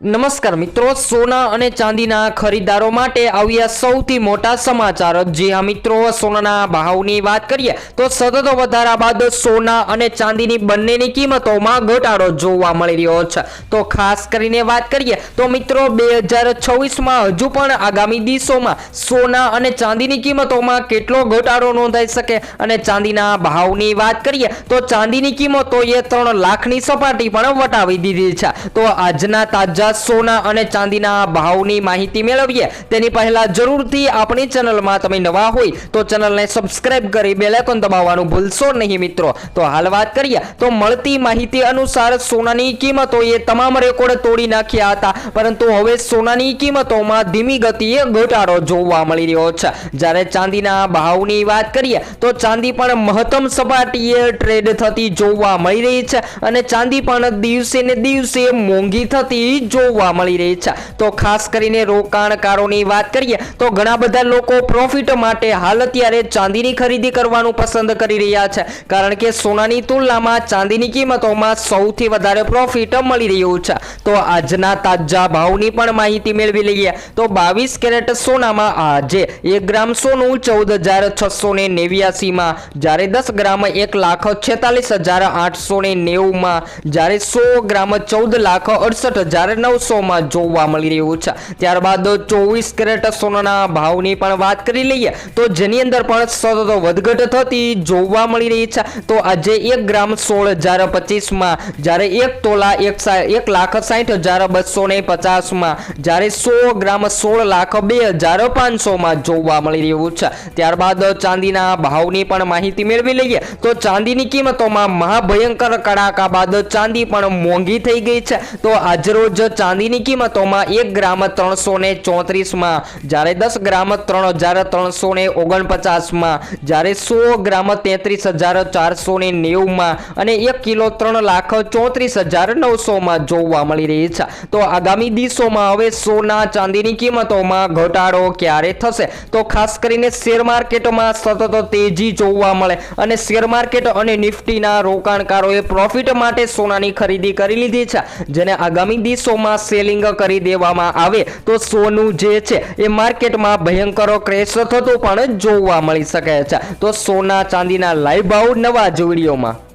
નમસ્કાર મિત્રો, સોના અને ચાંદીના ખરીદારો માટે આવ્યા સૌથી મોટા સમાચાર. જે હા મિત્રો, સોનાના ભાવની વાત કરીએ, તો સતત વધારા બાદ સોના અને ચાંદીની બંનેની કિંમતોમાં ઘટાડો જોવા મળી રહ્યો છે. તો ખાસ કરીને વાત કરીએ, તો મિત્રો, બે હજાર છવ્વીસમાં હજુ પણ આગામી દિવસોમાં સોના અને ચાંદીની કિંમતોમાં કેટલો ઘટાડો નોંધાઈ શકે અને ચાંદીના ભાવની વાત કરીએ, તો ચાંદીની કિંમતોએ ત્રણ લાખની સપાટી પણ વટાવી દીધી છે. તો આજના તાજા સોના અને ચાંદીના ભાવની માહિતી મેળવીએ. તેની પહેલા જરૂરથી આપણી ચેનલમાં તમે નવા હોય તો ચેનલને સબસ્ક્રાઇબ કરી બેલેકોન દબાવવાનું ભૂલશો નહીં મિત્રો. તો હાલ વાત કરીએ તો મળતી માહિતી અનુસાર સોનાની કિંમતોએ તમામ રેકોર્ડ તોડી નાખ્યા હતા. પરંતુ હવે સોનાની કિંમતોમાં ધીમી ગતિએ ઘટાડો જોવા મળી રહ્યો છે. જ્યારે ચાંદીના ભાવની વાત કરીએ તો ચાંદી પણ મહત્તમ સપાટીએ ટ્રેડ થતી જોવા મળી રહી છે અને ચાંદી પણ દિવસે ને દિવસે મોંઘી થતી જોવા મળી રહી છે. તો ખાસ કરીને રોકાણકારોની વાત કરીએ, તો ઘણા બધા લોકો પ્રોફિટ માટે હાલ અત્યારે ચાંદીની ખરીદી કરવાનું પસંદ કરી રહ્યા છે. કારણ કે સોનાની તુલનામાં ચાંદીની કિંમતોમાં સૌથી વધારે પ્રોફિટ મળી રહ્યું છે. તો આજના તાજા ભાવની પણ માહિતી મેળવી લઈએ. તો બાવીસ કેરેટ સોનામાં આજે એક ગ્રામ સોનું ચૌદ હજાર છસો ને નેવ્યાસીમાં, જ્યારે દસ ગ્રામ એક લાખ છેતાલીસ હજાર આઠસો ને નેવુંમાં જ્યારે સો ગ્રામ ચૌદ લાખ અડસઠ હજાર નવસોમાં જોવા મળી રહ્યું છે. ત્યારબાદ ચોવીસ કેરેટ સોનાના ભાવની પણ વાત કરી લઈએ, તો જેની અંદર પણ સતત વધઘટ થતી જોવા મળી રહી છે. તો આજે એક ગ્રામ સોળ હજાર પચીસમાં, જ્યારે એક તોલા એક એક લાખ સાઠ હજાર બસો ને પચાસમાં, જ્યારે સો ગ્રામ સોળ લાખ બે હજાર પાંચસોમાં જોવા મળી રહ્યું છે. ત્યારબાદ ચાંદીના ભાવની પણ માહિતી મેળવી લઈએ, તો ચાંદીની કિંમતોમાં મહાભયંકર કડાકા બાદ ચાંદી પણ મોંઘી થઈ ગઈ છે. તો આજરોજ ચાંદીની કિંમતોમાં એક ગ્રામ ત્રણસો ને ચોત્રીસમાં, જ્યારે દસ ગ્રામ ત્રણ હજાર ત્રણસો ને ઓગણપચાસમાં, જ્યારે સો ગ્રામ તેત્રીસ હજાર ચારસો ને નેવુંમાં અને એક કિલો ત્રણ લાખ ચોત્રીસ હજાર નવસોમાં જોવા મળી રહી છે. તો આગામી દિવસોમાં હવે સોના ચાંદીની કિંમતોમાં ઘટાડો ક્યારે થશે? તો ખાસ કરીને શેર માર્કેટમાં સતત તેજી જોવા મળે અને શેર માર્કેટ અને નિફ્ટીના રોકાણકારોએ પ્રોફિટ માટે સોનાની ખરીદી કરી લીધી છે. જેને આગામી દિવસોમાં સેલિંગ કરી દેવામાં આવે તો સોનું જે છે એ માર્કેટમાં ભયંકર ક્રેશ થતું પણ જોવા મળી શકે છે. તો સોના ચાંદીના લાઈવ ભાવ નવા જ વિડીયોમાં.